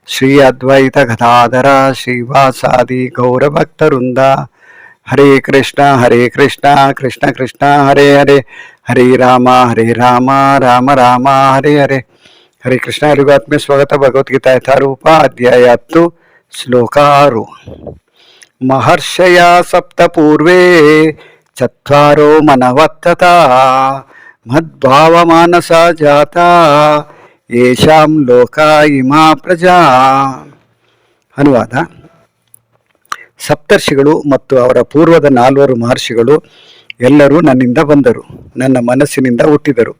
ಕೃಷ್ಣ ಚೈತನ್ಯ ಪ್ರಭು ನಿತ್ಯಾನಂದ ಶ್ರೀ ಅದ್ವೈತ ಗದಾಧರ ಶ್ರೀವಾಸಾದಿ ಗೌರಭಕ್ತವೃಂದ ಹರೇ ಕೃಷ್ಣ ಹರೇ ಕೃಷ್ಣ ಕೃಷ್ಣ ಕೃಷ್ಣ ಹರೇ ಹರೇ ಹರೇ ರಾಮ ಹರೇ ರಾಮ ರಾಮ ರಾಮ ಹರೇ ಹರೇ ಹರೇ ಕೃಷ್ಣ ಎಲ್ಲರಿಗೂ ಆತ್ಮೀಯ ಸ್ವಾಗತ ಭಗವದ್ಗೀತಾ ಯಥಾರೂಪ ಅಧ್ಯಾಯ ಹತ್ತು ಶ್ಲೋಕ ಆರು ಮಹರ್ಷಯ ಸಪ್ತ ಪೂರ್ವೇ ಚತ್ವಾರೋ ಮನವತ್ತತ ಮದ್ಭಾವ ಮಾನಸ ಜಾತ ಯೇಷಾಂ ಲೋಕ ಇಮಾ ಪ್ರಜಾ ಅನುವಾದ ಸಪ್ತರ್ಷಿಗಳು ಮತ್ತು ಅವರ ಪೂರ್ವದ ನಾಲ್ವರು ಮಹರ್ಷಿಗಳು ಎಲ್ಲರೂ ನನ್ನಿಂದ ಬಂದರು, ನನ್ನ ಮನಸ್ಸಿನಿಂದ ಹುಟ್ಟಿದರು.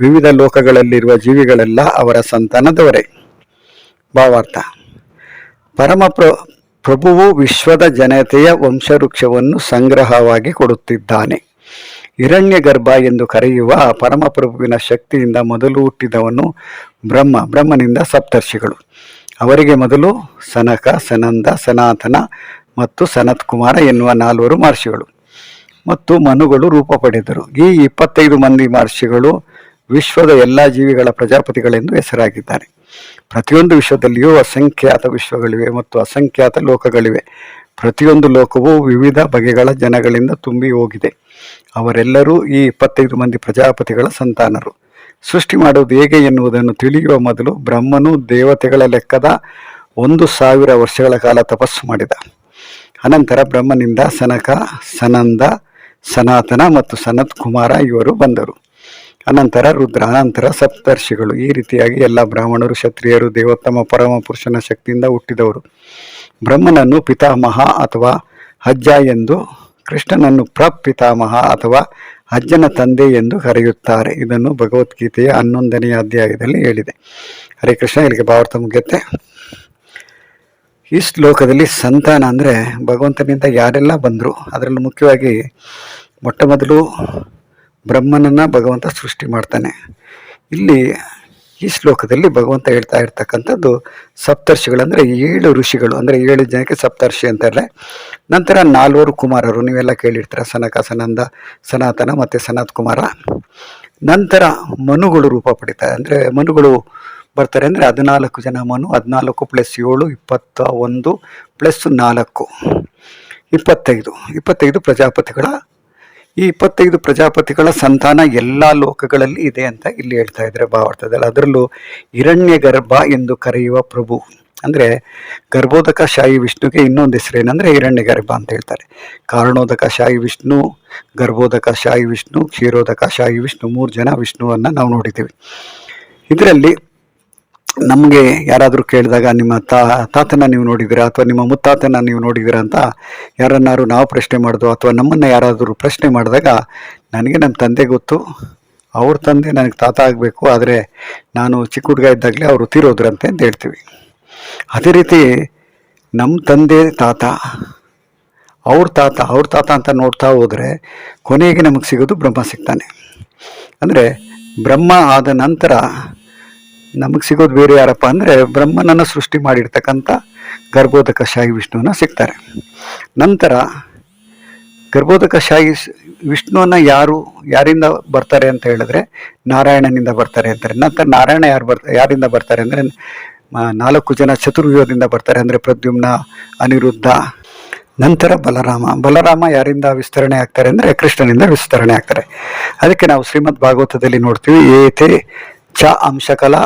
ವಿವಿಧ ಲೋಕಗಳಲ್ಲಿರುವ ಜೀವಿಗಳೆಲ್ಲ ಅವರ ಸಂತಾನದವರೇ. ಭಾವಾರ್ಥ. ಪರಮ ಪ್ರ, ಪ್ರಭುವು ವಿಶ್ವದ ಜನತೆಯ ವಂಶವೃಕ್ಷವನ್ನು ಸಂಗ್ರಹವಾಗಿ ಕೊಡುತ್ತಿದ್ದಾನೆ. ಹಿರಣ್ಯ ಗರ್ಭ ಎಂದು ಕರೆಯುವ ಪರಮಪ್ರಭುವಿನ ಶಕ್ತಿಯಿಂದ ಮೊದಲು ಹುಟ್ಟಿದವನು ಬ್ರಹ್ಮ, ಬ್ರಹ್ಮನಿಂದ ಸಪ್ತರ್ಷಿಗಳು. ಅವರಿಗೆ ಮೊದಲು ಸನಕ, ಸನಂದ, ಸನಾತನ ಮತ್ತು ಸನತ್ ಕುಮಾರ ಎನ್ನುವ ನಾಲ್ವರು ಮಹರ್ಷಿಗಳು. ಮತ್ತು ಮನುಗಳು ರೂಪ ಪಡೆದರು. ಈ ಇಪ್ಪತ್ತೈದು ಮಂದಿ ಮಹರ್ಷಿಗಳು ವಿಶ್ವದ ಎಲ್ಲ ಜೀವಿಗಳ ಪ್ರಜಾಪತಿಗಳೆಂದು ಹೆಸರಾಗಿದ್ದಾರೆ. ಪ್ರತಿಯೊಂದು ವಿಶ್ವದಲ್ಲಿಯೂ ಅಸಂಖ್ಯಾತ ವಿಶ್ವಗಳಿವೆ ಮತ್ತು ಅಸಂಖ್ಯಾತ ಲೋಕಗಳಿವೆ. ಪ್ರತಿಯೊಂದು ಲೋಕವು ವಿವಿಧ ಬಗೆಗಳ ಜನಗಳಿಂದ ತುಂಬಿ ಹೋಗಿದೆ. ಅವರೆಲ್ಲರೂ ಈ ಇಪ್ಪತ್ತೈದು ಮಂದಿ ಪ್ರಜಾಪತಿಗಳ ಸಂತಾನರು. ಸೃಷ್ಟಿ ಮಾಡುವುದು ಹೇಗೆ ಎನ್ನುವುದನ್ನು ತಿಳಿಯುವ ಮೊದಲು ಬ್ರಹ್ಮನು ದೇವತೆಗಳ ಲೆಕ್ಕದ ಒಂದು ಸಾವಿರ ವರ್ಷಗಳ ಕಾಲ ತಪಸ್ಸು ಮಾಡಿದ. ಅನಂತರ ಬ್ರಹ್ಮನಿಂದ ಸನಕ, ಸನಂದ, ಸನಾತನ ಮತ್ತು ಸನತ್ ಕುಮಾರ ಇವರು ಬಂದರು. ಅನಂತರ ರುದ್ರ, ಅನಂತರ ಸಪ್ತರ್ಷಿಗಳು. ಈ ರೀತಿಯಾಗಿ ಎಲ್ಲ ಬ್ರಾಹ್ಮಣರು, ಕ್ಷತ್ರಿಯರು, ದೇವೋತ್ತಮ, ಪರಮ ಪುರುಷನ ಶಕ್ತಿಯಿಂದ ಹುಟ್ಟಿದವರು. ಬ್ರಹ್ಮನನ್ನು ಪಿತಾಮಹ ಅಥವಾ ಅಜ್ಜ ಎಂದು ಕೃಷ್ಣನನ್ನು ಪ್ರಪಿತಾಮಹ ಅಥವಾ ಅಜ್ಜನ ತಂದೆ ಎಂದು ಕರೆಯುತ್ತಾರೆ. ಇದನ್ನು ಭಗವದ್ಗೀತೆಯ ಹನ್ನೊಂದನೆಯ ಅಧ್ಯಾಯದಲ್ಲಿ ಹೇಳಿದೆ. ಹರೇ ಕೃಷ್ಣ, ಇಲ್ಲಿಗೆ ಭಾವಾರ್ಥ ಮುಗಿಯುತ್ತೆ. ಈ ಶ್ಲೋಕದಲ್ಲಿ ಸಂತಾನ ಅಂದರೆ ಭಗವಂತನಿಂದ ಯಾರೆಲ್ಲ ಬಂದರು, ಅದರಲ್ಲಿ ಮುಖ್ಯವಾಗಿ ಮೊಟ್ಟ ಮೊದಲು ಬ್ರಹ್ಮನನ್ನು ಭಗವಂತ ಸೃಷ್ಟಿ ಮಾಡ್ತಾನೆ. ಇಲ್ಲಿ ಈ ಶ್ಲೋಕದಲ್ಲಿ ಭಗವಂತ ಹೇಳ್ತಾ ಇರ್ತಕ್ಕಂಥದ್ದು ಸಪ್ತರ್ಷಿಗಳು ಏಳು ಋಷಿಗಳು, ಅಂದರೆ ಏಳು ಜನಕ್ಕೆ ಸಪ್ತರ್ಷಿ ಅಂತಾರೆ ನಂತರ ನಾಲ್ವರು ಕುಮಾರರು, ನೀವೆಲ್ಲ ಕೇಳಿರ್ತೀರ, ಸನಕ, ಸನಂದ, ಸನಾತನ ಮತ್ತು ಸನತ್ ಕುಮಾರ. ನಂತರ ಮನುಗಳು ರೂಪ ಪಡಿತಾರೆ. ಅಂದರೆ ಮನುಗಳು ಬರ್ತಾರೆ ಅಂದರೆ ಹದಿನಾಲ್ಕು ಜನ ಮನು, ಹದಿನಾಲ್ಕು ಪ್ಲಸ್ ಏಳು, ಇಪ್ಪತ್ತ ಒಂದು ಪ್ಲಸ್ ನಾಲ್ಕು. ಇಪ್ಪತ್ತೈದು ಇಪ್ಪತ್ತೈದು ಪ್ರಜಾಪತಿಗಳ ಈ ಇಪ್ಪತ್ತೈದು ಪ್ರಜಾಪತಿಗಳ ಸಂತಾನ ಎಲ್ಲ ಲೋಕಗಳಲ್ಲಿ ಇದೆ ಅಂತ ಇಲ್ಲಿ ಹೇಳ್ತಾ ಇದ್ದಾರೆ ಭಾವಾರ್ಥದಲ್ಲಿ ಅದರಲ್ಲೂ ಹಿರಣ್ಯ ಗರ್ಭ ಎಂದು ಕರೆಯುವ ಪ್ರಭು. ಅಂದರೆ ಗರ್ಭೋದಕ ಶಾಹಿ ವಿಷ್ಣುಗೆ ಇನ್ನೊಂದು ಹೆಸರು ಏನಂದರೆ ಹಿರಣ್ಯ ಗರ್ಭ ಅಂತ ಹೇಳ್ತಾರೆ. ಕಾರಣೋದಕ ಶಾಹಿ ವಿಷ್ಣು ಗರ್ಭೋದಕ ಶಾಹಿ ವಿಷ್ಣು ಕ್ಷೀರೋದಕ ಶಾಹಿ ವಿಷ್ಣು ಮೂರು ಜನ ವಿಷ್ಣುವನ್ನು ನಾವು ನೋಡಿದ್ದೀವಿ. ಇದರಲ್ಲಿ ನಮಗೆ ಯಾರಾದರೂ ಕೇಳಿದಾಗ ನಿಮ್ಮ ತಾ, ತಾತನ ನೀವು ನೋಡಿದ್ದೀರಾ ಅಥವಾ ನಿಮ್ಮ ಮುತ್ತಾತನ ನೀವು ನೋಡಿದ್ದೀರಾ ಅಂತ ಯಾರನ್ನಾರು ನಾವು ಪ್ರಶ್ನೆ ಮಾಡಿದ್ವು ಅಥವಾ ನಮ್ಮನ್ನು ಯಾರಾದರೂ ಪ್ರಶ್ನೆ ಮಾಡಿದಾಗ ನನಗೆ ನಮ್ಮ ತಂದೆ ಗೊತ್ತು. ಅವ್ರ ತಂದೆ ನನಗೆ ತಾತ ಆಗಬೇಕು. ಆದರೆ ನಾನು ಚಿಕ್ಕ ಹುಡುಗ ಇದ್ದಾಗಲೇ ಅವರು ತೀರೋದ್ರಂತೆ ಅಂತ ಹೇಳ್ತೀವಿ. ಅದೇ ರೀತಿ ನಮ್ಮ ತಂದೆ ತಾತ, ಅವ್ರ ತಾತ ಅವ್ರ ತಾತ ಅಂತ ನೋಡ್ತಾ ಹೋದರೆ ಕೊನೆಗೆ ನಮಗೆ ಸಿಗೋದು ಬ್ರಹ್ಮ ಸಿಗ್ತಾನೆ. ಅಂದರೆ ಬ್ರಹ್ಮ ಆದ ನಂತರ ನಮಗೆ ಸಿಗೋದು ಬೇರೆ ಯಾರಪ್ಪ ಅಂದರೆ ಬ್ರಹ್ಮನನ್ನು ಸೃಷ್ಟಿ ಮಾಡಿರ್ತಕ್ಕಂಥ ಗರ್ಭೋದಕ ಶಾಹಿ ವಿಷ್ಣುವನ್ನ ಸಿಗ್ತಾರೆ. ನಂತರ ಗರ್ಭೋದಕ ಶಾಹಿ ವಿಷ್ಣುವನ್ನ ಯಾರು, ಯಾರಿಂದ ಬರ್ತಾರೆ ಅಂತ ಹೇಳಿದ್ರೆ ನಾರಾಯಣನಿಂದ ಬರ್ತಾರೆ ಅಂತಾರೆ. ನಂತರ ನಾರಾಯಣ ಯಾರು ಬರ್ತಾರೆ ಯಾರಿಂದ ಬರ್ತಾರೆ ಅಂದರೆ ನಾಲ್ಕು ಜನ ಚತುರ್ವ್ಯೂಹದಿಂದ ಬರ್ತಾರೆ ಅಂದರೆ ಪ್ರದ್ಯುಮ್ನ, ಅನಿರುದ್ಧ, ನಂತರ ಬಲರಾಮ. ಬಲರಾಮ ಯಾರಿಂದ ವಿಸ್ತರಣೆ ಆಗ್ತಾರೆ ಅಂದರೆ ಕೃಷ್ಣನಿಂದ ವಿಸ್ತರಣೆ ಆಗ್ತಾರೆ. ಅದಕ್ಕೆ ನಾವು ಶ್ರೀಮದ್ ಭಾಗವತದಲ್ಲಿ ನೋಡ್ತೀವಿ, ಏತೆ ಚ ಅಂಶಕಲ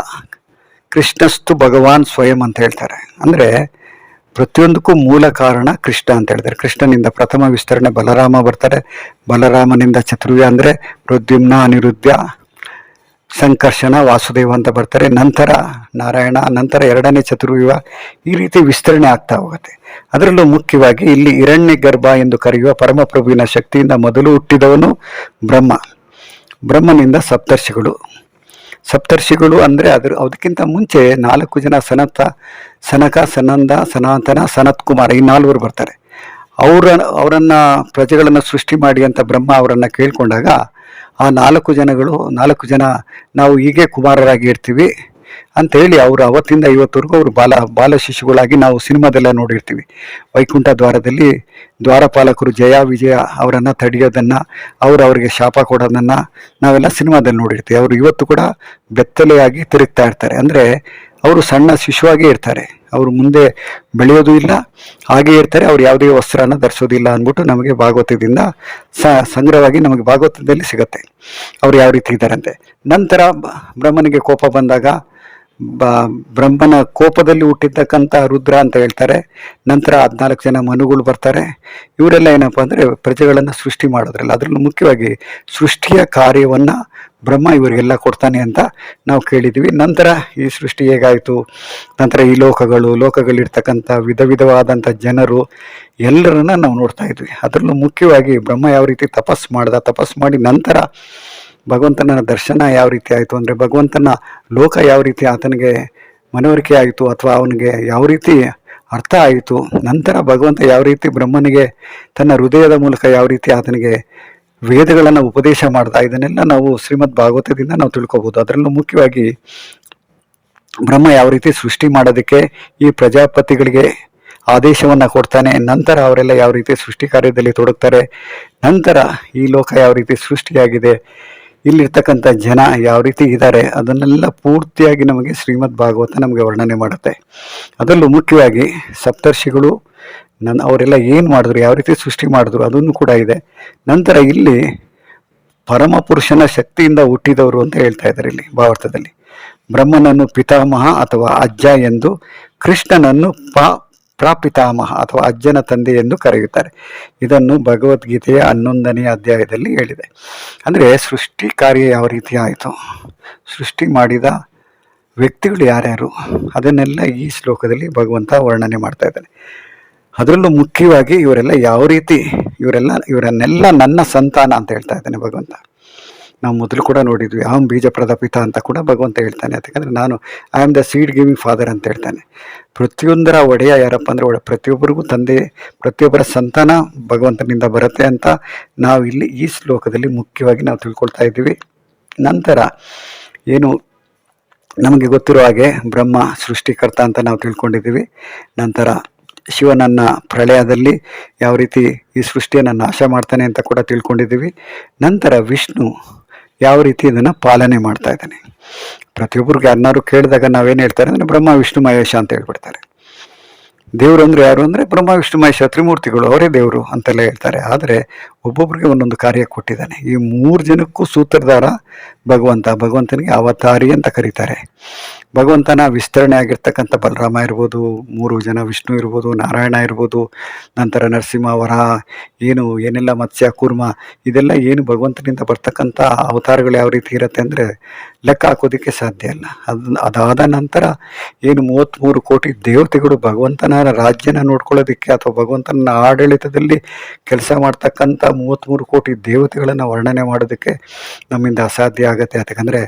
ಕೃಷ್ಣಸ್ತು ಭಗವಾನ್ ಸ್ವಯಂ ಅಂತ ಹೇಳ್ತಾರೆ. ಅಂದರೆ ಪ್ರತಿಯೊಂದಕ್ಕೂ ಮೂಲ ಕಾರಣ ಕೃಷ್ಣ ಅಂತ ಹೇಳ್ತಾರೆ ಕೃಷ್ಣನಿಂದ ಪ್ರಥಮ ವಿಸ್ತರಣೆ ಬಲರಾಮ ಬರ್ತಾರೆ. ಬಲರಾಮನಿಂದ ಚತುರ್ವ್ಯ ಅಂದರೆ ಪ್ರದ್ಯುಮ್ನ ಅನಿರುದ್ಧ ಸಂಕರ್ಷಣ, ವಾಸುದೇವ ಅಂತ ಬರ್ತಾರೆ. ನಂತರ ನಾರಾಯಣ, ನಂತರ ಎರಡನೇ ಚತುರ್ವ್ಯೂಹ ಈ ರೀತಿ ವಿಸ್ತರಣೆ ಆಗ್ತಾ ಹೋಗುತ್ತೆ. ಅದರಲ್ಲೂ ಮುಖ್ಯವಾಗಿ ಇಲ್ಲಿ ಹಿರಣ್ಯ ಗರ್ಭ ಎಂದು ಕರೆಯುವ ಪರಮಪ್ರಭುವಿನ ಶಕ್ತಿಯಿಂದ ಮೊದಲು ಹುಟ್ಟಿದವನು ಬ್ರಹ್ಮ. ಬ್ರಹ್ಮನಿಂದ ಸಪ್ತರ್ಷಿಗಳು. ಸಪ್ತರ್ಷಿಗಳು ಅಂದರೆ ಅದ್ರ ಅದಕ್ಕಿಂತ ಮುಂಚೆ ನಾಲ್ಕು ಜನ ಸನತ, ಸನಕ, ಸನಂದ, ಸನಾತನ ಸನತ್ ಕುಮಾರ್ ಈ ನಾಲ್ವರು ಬರ್ತಾರೆ. ಅವರ, ಅವರನ್ನ ಪ್ರಜೆಗಳನ್ನು ಸೃಷ್ಟಿ ಮಾಡಿ ಅಂತ ಬ್ರಹ್ಮ ಅವರನ್ನು ಕೇಳಿಕೊಂಡಾಗ ಆ ನಾಲ್ಕು ಜನಗಳು, ನಾಲ್ಕು ಜನ ನಾವು ಹೀಗೆ ಕುಮಾರರಾಗಿ ಇರ್ತೀವಿ. ಅಂತ ಹೇಳಿ ಅವರು ಅವತ್ತಿಂದ ಇವತ್ತವರೆಗೂ ಅವರು ಬಾಲ ಬಾಲ ಶಿಶುಗಳಾಗಿ ನಾವು ಸಿನಿಮಾದೆಲ್ಲ ನೋಡಿರ್ತೀವಿ. ವೈಕುಂಠ ದ್ವಾರದಲ್ಲಿ ದ್ವಾರಪಾಲಕರು ಜಯ, ವಿಜಯ ಅವರನ್ನು ತಡೆಯೋದನ್ನು, ಅವರು ಅವರಿಗೆ ಶಾಪ ಕೊಡೋದನ್ನು ನಾವೆಲ್ಲ ಸಿನಿಮಾದಲ್ಲಿ ನೋಡಿರ್ತೀವಿ. ಅವರು ಇವತ್ತು ಕೂಡ ಬೆತ್ತಲೆಯಾಗಿ ತಿರುಗ್ತಾ ಇರ್ತಾರೆ. ಅಂದರೆ ಅವರು ಸಣ್ಣ ಶಿಶುವಾಗೇ ಇರ್ತಾರೆ. ಅವರು ಮುಂದೆ ಬೆಳೆಯೋದು ಇಲ್ಲ, ಹಾಗೆ ಇರ್ತಾರೆ. ಅವ್ರು ಯಾವುದೇ ವಸ್ತ್ರನ ಧರಿಸೋದಿಲ್ಲ ಅಂದ್ಬಿಟ್ಟು ನಮಗೆ ಭಾಗವತದಿಂದ ಸಂಗ್ರಹವಾಗಿ ನಮಗೆ ಭಾಗವತದಲ್ಲಿ ಸಿಗುತ್ತೆ. ಅವ್ರು ಯಾವ ರೀತಿ ಇದ್ದಾರಂತೆ. ನಂತರ ಬ್ರಹ್ಮನಿಗೆ ಕೋಪ ಬಂದಾಗ ಬ್ರಹ್ಮನ ಕೋಪದಲ್ಲಿ ಹುಟ್ಟಿರ್ತಕ್ಕಂಥ ರುದ್ರ ಅಂತ ಹೇಳ್ತಾರೆ. ನಂತರ ಹದಿನಾಲ್ಕು ಜನ ಮನುಗಳು ಬರ್ತಾರೆ. ಇವರೆಲ್ಲ ಏನಪ್ಪ ಅಂದರೆ ಪ್ರಜೆಗಳನ್ನು ಸೃಷ್ಟಿ ಮಾಡೋದ್ರಲ್ಲ. ಅದರಲ್ಲೂ ಮುಖ್ಯವಾಗಿ ಸೃಷ್ಟಿಯ ಕಾರ್ಯವನ್ನು ಬ್ರಹ್ಮ ಇವರಿಗೆಲ್ಲ ಕೊಡ್ತಾನೆ ಅಂತ ನಾವು ಕೇಳಿದ್ದೀವಿ ನಂತರ ಈ ಸೃಷ್ಟಿ ಹೇಗಾಯಿತು? ನಂತರ ಈ ಲೋಕಗಳು, ಲೋಕಗಳಿರ್ತಕ್ಕಂಥ ವಿಧ ವಿಧವಾದಂಥ ಜನರು ಎಲ್ಲರನ್ನ ನಾವು ನೋಡ್ತಾ ಇದ್ವಿ. ಅದರಲ್ಲೂ ಮುಖ್ಯವಾಗಿ ಬ್ರಹ್ಮ ಯಾವ ರೀತಿ ತಪಸ್ಸು ಮಾಡ್ದ, ತಪಸ್ಸು ಮಾಡಿ ನಂತರ ಭಗವಂತನ ದರ್ಶನ ಯಾವ ರೀತಿ ಆಯಿತು ಅಂದರೆ ಭಗವಂತನ ಲೋಕ ಯಾವ ರೀತಿ ಆತನಿಗೆ ಮನವರಿಕೆ ಆಯಿತು ಅಥವಾ ಅವನಿಗೆ ಯಾವ ರೀತಿ ಅರ್ಥ ಆಯಿತು, ನಂತರ ಭಗವಂತ ಯಾವ ರೀತಿ ಬ್ರಹ್ಮನಿಗೆ ತನ್ನ ಹೃದಯದ ಮೂಲಕ ಯಾವ ರೀತಿ ಆತನಿಗೆ ವೇದಗಳನ್ನು ಉಪದೇಶ ಮಾಡ್ದ, ಇದನ್ನೆಲ್ಲ ನಾವು ಶ್ರೀಮದ್ ಭಾಗವತದಿಂದ ನಾವು ತಿಳ್ಕೊಬೋದು ಅದರಲ್ಲೂ ಮುಖ್ಯವಾಗಿ ಬ್ರಹ್ಮ ಯಾವ ರೀತಿ ಸೃಷ್ಟಿ ಮಾಡೋದಕ್ಕೆ ಈ ಪ್ರಜಾಪತಿಗಳಿಗೆ ಆದೇಶವನ್ನು ಕೊಡ್ತಾನೆ, ನಂತರ ಅವರೆಲ್ಲ ಯಾವ ರೀತಿ ಸೃಷ್ಟಿ ಕಾರ್ಯದಲ್ಲಿ ತೊಡಗ್ತಾರೆ, ನಂತರ ಈ ಲೋಕ ಯಾವ ರೀತಿ ಸೃಷ್ಟಿಯಾಗಿದೆ ಇಲ್ಲಿರ್ತಕ್ಕಂಥ ಜನ ಯಾವ ರೀತಿ ಇದ್ದಾರೆ, ಅದನ್ನೆಲ್ಲ ಪೂರ್ತಿಯಾಗಿ ನಮಗೆ ಶ್ರೀಮದ್ ಭಾಗವತ ನಮಗೆ ವರ್ಣನೆ ಮಾಡುತ್ತೆ. ಅದರಲ್ಲೂ ಮುಖ್ಯವಾಗಿ ಸಪ್ತರ್ಷಿಗಳು ನನ್ನ ಅವರೆಲ್ಲ ಏನು ಮಾಡಿದ್ರು, ಯಾವ ರೀತಿ ಸೃಷ್ಟಿ ಮಾಡಿದ್ರು ಅದನ್ನು ಕೂಡ ಇದೆ. ನಂತರ ಇಲ್ಲಿ ಪರಮಪುರುಷನ ಶಕ್ತಿಯಿಂದ ಹುಟ್ಟಿದವರು ಅಂತ ಹೇಳ್ತಾ ಇದ್ದಾರೆ ಇಲ್ಲಿ ಭಾವಾರ್ಥದಲ್ಲಿ ಬ್ರಹ್ಮನನ್ನು ಪಿತಾಮಹ ಅಥವಾ ಅಜ್ಜ ಎಂದು ಕೃಷ್ಣನನ್ನು ಪಾ ಪ್ರಾಪಿತಾಮಹ ಅಥವಾ ಅಜ್ಜನ ತಂದೆ ಎಂದು ಕರೆಯುತ್ತಾರೆ. ಇದನ್ನು ಭಗವದ್ಗೀತೆಯ ಹನ್ನೊಂದನೆಯ ಅಧ್ಯಾಯದಲ್ಲಿ ಹೇಳಿದೆ. ಅಂದರೆ ಸೃಷ್ಟಿ ಕಾರ್ಯ ಯಾವ ರೀತಿ ಆಯಿತು? ಸೃಷ್ಟಿ ಮಾಡಿದ ವ್ಯಕ್ತಿಗಳು ಯಾರ್ಯಾರು? ಅದನ್ನೆಲ್ಲ ಈ ಶ್ಲೋಕದಲ್ಲಿ ಭಗವಂತ ವರ್ಣನೆ ಮಾಡ್ತಾ ಇದ್ದಾನೆ. ಅದರಲ್ಲೂ ಮುಖ್ಯವಾಗಿ ಇವರೆಲ್ಲ ಯಾವ ರೀತಿ ಇವರೆಲ್ಲ ಇವರನ್ನೆಲ್ಲ ನನ್ನ ಸಂತಾನ ಅಂತ ಹೇಳ್ತಾ ಇದ್ದಾನೆ ಭಗವಂತ. ನಾವು ಮೊದಲು ಕೂಡ ನೋಡಿದ್ವಿ, ಆಮ್ ಬೀಜ ಪ್ರದಪಿತ ಅಂತ ಕೂಡ ಭಗವಂತ ಹೇಳ್ತಾನೆ. ಯಾಕಂದರೆ ನಾನು I am the seed giving father ಅಂತ ಹೇಳ್ತಾನೆ. ಪ್ರತಿಯೊಂದರ ಒಡೆಯ ಯಾರಪ್ಪ ಅಂದರೆ ಒಡೆ ಪ್ರತಿಯೊಬ್ಬರಿಗೂ ತಂದೆ, ಪ್ರತಿಯೊಬ್ಬರ ಸಂತಾನ ಭಗವಂತನಿಂದ ಬರುತ್ತೆ ಅಂತ ನಾವು ಇಲ್ಲಿ ಈ ಶ್ಲೋಕದಲ್ಲಿ ಮುಖ್ಯವಾಗಿ ನಾವು ತಿಳ್ಕೊಳ್ತಾ ಇದ್ದೀವಿ. ನಂತರ ಏನು ನಮಗೆ ಗೊತ್ತಿರೋ ಹಾಗೆ ಬ್ರಹ್ಮ ಸೃಷ್ಟಿಕರ್ತ ಅಂತ ನಾವು ತಿಳ್ಕೊಂಡಿದ್ದೀವಿ. ನಂತರ ಶಿವನನ್ನ ಪ್ರಳಯದಲ್ಲಿ ಯಾವ ರೀತಿ ಈ ಸೃಷ್ಟಿಯನ್ನು ನಾಶ ಮಾಡ್ತಾನೆ ಅಂತ ಕೂಡ ತಿಳ್ಕೊಂಡಿದ್ದೀವಿ. ನಂತರ ವಿಷ್ಣು ಯಾವ ರೀತಿ ಇದನ್ನು ಪಾಲನೆ ಮಾಡ್ತಾ ಇದ್ದಾನೆ. ಪ್ರತಿಯೊಬ್ಬರಿಗೆ ಯಾರನ್ನಾರು ಕೇಳಿದಾಗ ನಾವೇನು ಹೇಳ್ತಾರೆ ಅಂದರೆ ಬ್ರಹ್ಮ, ವಿಷ್ಣು, ಮಹೇಶ ಅಂತ ಹೇಳ್ಬಿಡ್ತಾರೆ. ದೇವರು ಅಂದರೆ ಯಾರು ಅಂದರೆ ಬ್ರಹ್ಮ, ವಿಷ್ಣು, ಮಹೇಶ, ತ್ರಿಮೂರ್ತಿಗಳು, ಅವರೇ ದೇವರು ಅಂತೆಲ್ಲ ಹೇಳ್ತಾರೆ. ಆದರೆ ಒಬ್ಬೊಬ್ಬರಿಗೆ ಒಂದೊಂದು ಕಾರ್ಯ ಕೊಟ್ಟಿದ್ದಾನೆ. ಈ ಮೂರು ಜನಕ್ಕೂ ಸೂತ್ರಧಾರ ಭಗವಂತ. ಭಗವಂತನಿಗೆ ಅವತಾರಿ ಅಂತ ಕರೀತಾರೆ. ಭಗವಂತನ ವಿಸ್ತರಣೆ ಆಗಿರ್ತಕ್ಕಂಥ ಬಲರಾಮ ಇರ್ಬೋದು, ಮೂರು ಜನ ವಿಷ್ಣು ಇರ್ಬೋದು, ನಾರಾಯಣ ಇರ್ಬೋದು, ನಂತರ ನರಸಿಂಹ ವರಹ ಏನು, ಏನೆಲ್ಲ ಮತ್ಸ್ಯ, ಕೂರ್ಮ, ಇದೆಲ್ಲ ಏನು ಭಗವಂತನಿಂದ ಬರ್ತಕ್ಕಂಥ ಅವತಾರಗಳು ಯಾವ ರೀತಿ ಇರುತ್ತೆ ಅಂದರೆ ಲೆಕ್ಕ ಹಾಕೋದಕ್ಕೆ ಸಾಧ್ಯ ಇಲ್ಲ. ಅದು, ಅದಾದ ನಂತರ ಏನು ಮೂವತ್ತ್ಮೂರು ಕೋಟಿ ದೇವತೆಗಳು ಭಗವಂತನ ರಾಜ್ಯನ ನೋಡ್ಕೊಳ್ಳೋದಕ್ಕೆ ಅಥವಾ ಭಗವಂತನ ಆಡಳಿತದಲ್ಲಿ ಕೆಲಸ ಮಾಡ್ತಕ್ಕಂಥ ಮೂವತ್ತ್ಮೂರು ಕೋಟಿ ದೇವತೆಗಳನ್ನು ವರ್ಣನೆ ಮಾಡೋದಕ್ಕೆ ನಮ್ಮಿಂದ ಅಸಾಧ್ಯ ಆಗುತ್ತೆ. ಯಾಕಂದರೆ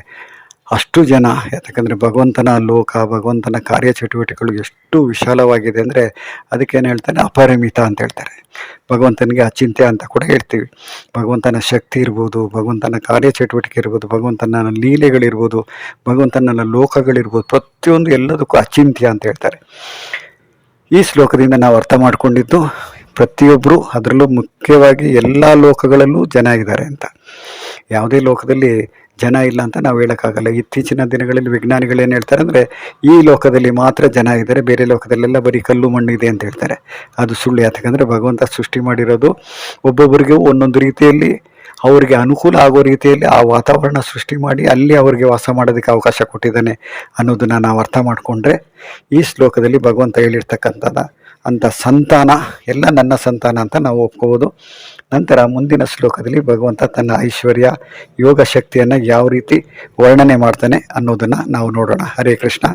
ಅಷ್ಟು ಜನ ಯಾಕಂದರೆ ಭಗವಂತನ ಲೋಕ, ಭಗವಂತನ ಕಾರ್ಯಚಟುವಟಿಕೆಗಳು ಎಷ್ಟು ವಿಶಾಲವಾಗಿದೆ ಅಂದರೆ ಅದಕ್ಕೇನು ಹೇಳ್ತಾನೆ ಅಪರಿಮಿತ ಅಂತ ಹೇಳ್ತಾರೆ. ಭಗವಂತನಿಗೆ ಅಚಿಂತ್ಯ ಅಂತ ಕೂಡ ಹೇಳ್ತೀವಿ. ಭಗವಂತನ ಶಕ್ತಿ ಇರ್ಬೋದು, ಭಗವಂತನ ಕಾರ್ಯಚಟುವಟಿಕೆ ಇರ್ಬೋದು, ಭಗವಂತನ ಲೀಲೆಗಳಿರ್ಬೋದು, ಭಗವಂತನ ಲೋಕಗಳಿರ್ಬೋದು, ಪ್ರತಿಯೊಂದು ಎಲ್ಲದಕ್ಕೂ ಅಚಿಂತ್ಯ ಅಂತ ಹೇಳ್ತಾರೆ. ಈ ಶ್ಲೋಕದಿಂದ ನಾವು ಅರ್ಥ ಮಾಡ್ಕೊಂಡಿದ್ದು ಪ್ರತಿಯೊಬ್ಬರು ಅದರಲ್ಲೂ ಮುಖ್ಯವಾಗಿ ಎಲ್ಲ ಲೋಕಗಳಲ್ಲೂ ಜನ ಇದ್ದಾರೆ ಅಂತ. ಯಾವುದೇ ಲೋಕದಲ್ಲಿ ಜನ ಇಲ್ಲ ಅಂತ ನಾವು ಹೇಳೋಕ್ಕಾಗಲ್ಲ. ಇತ್ತೀಚಿನ ದಿನಗಳಲ್ಲಿ ವಿಜ್ಞಾನಿಗಳು ಏನು ಹೇಳ್ತಾರೆ ಅಂದರೆ, ಈ ಲೋಕದಲ್ಲಿ ಮಾತ್ರ ಜನ ಇದ್ದಾರೆ, ಬೇರೆ ಲೋಕದಲ್ಲೆಲ್ಲ ಬರೀ ಕಲ್ಲು ಮಣ್ಣು ಇದೆ ಅಂತ ಹೇಳ್ತಾರೆ. ಅದು ಸುಳ್ಳು ಯಾಕಂದರೆ ಭಗವಂತ ಸೃಷ್ಟಿ ಮಾಡಿರೋದು ಒಬ್ಬೊಬ್ಬರಿಗೂ ಒಂದೊಂದು ರೀತಿಯಲ್ಲಿ, ಅವರಿಗೆ ಅನುಕೂಲ ಆಗೋ ರೀತಿಯಲ್ಲಿ ಆ ವಾತಾವರಣ ಸೃಷ್ಟಿ ಮಾಡಿ ಅಲ್ಲಿ ಅವರಿಗೆ ವಾಸ ಮಾಡೋದಕ್ಕೆ ಅವಕಾಶ ಕೊಟ್ಟಿದ್ದಾನೆ ಅನ್ನೋದನ್ನು ನಾವು ಅರ್ಥ ಮಾಡಿಕೊಂಡ್ರೆ, ಈ ಶ್ಲೋಕದಲ್ಲಿ ಭಗವಂತ ಹೇಳಿರ್ತಕ್ಕಂಥದ್ದು ಅಂಥ ಸಂತಾನ, ಎಲ್ಲ ನನ್ನ ಸಂತಾನ ಅಂತ ನಾವು ಒಪ್ಕೋಬೋದು. ನಂತರ ಮುಂದಿನ ಶ್ಲೋಕದಲ್ಲಿ ಭಗವಂತ ತನ್ನ ಐಶ್ವರ್ಯ ಯೋಗ ಶಕ್ತಿಯನ್ನು ಯಾವ ರೀತಿ ವರ್ಣನೆ ಮಾಡ್ತಾನೆ ಅನ್ನೋದನ್ನು ನಾವು ನೋಡೋಣ. ಹರೇ ಕೃಷ್ಣ.